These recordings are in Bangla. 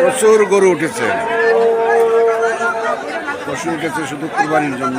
প্রচুর গরু উঠেছে। পশুর উঠেছে শুধু কুরবানির জন্য।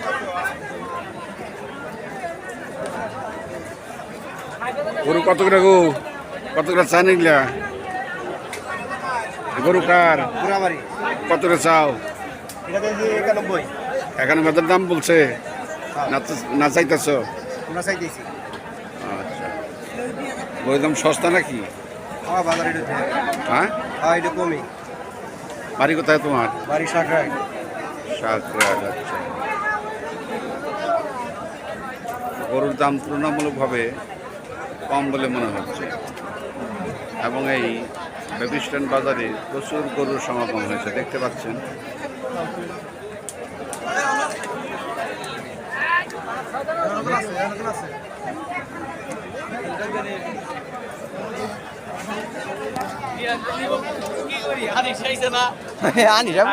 গরু কত করে গো? কত করে চা নিলা গরু কার? কত করে চাও? একানব্বই। এখানে বেতার দাম বলছে। না চাইতেছ? আচ্ছা। গরুর দাম সস্তা নাকি? হ্যাঁ? হ্যাঁ বাড়ি কোথায় তোমার? বাড়ি রাখ আচ্ছা। গরুর দাম তুলনামূলকভাবে কম বলে মনে হচ্ছে এবং এই বেবি স্ট্যান্ড বাজারে প্রচুর গরুর সমাগম হয়েছে দেখতে পাচ্ছেন আনি যাব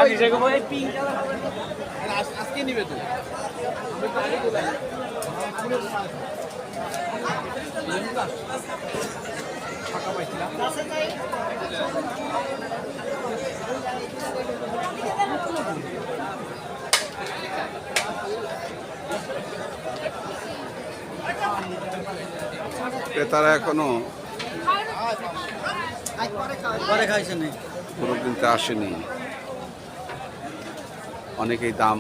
ক্রেতারা এখনও গরু কিনতে আসেনি। অনেকেই দাম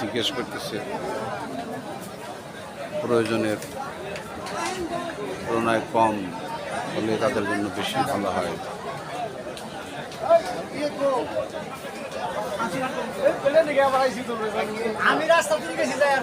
জিজ্ঞেস করতেছে। প্রয়োজনের তুলনায় কম হলে তাদের জন্য বেশি ভালো হয়। আমি রাস্তা তুলে গেছি আর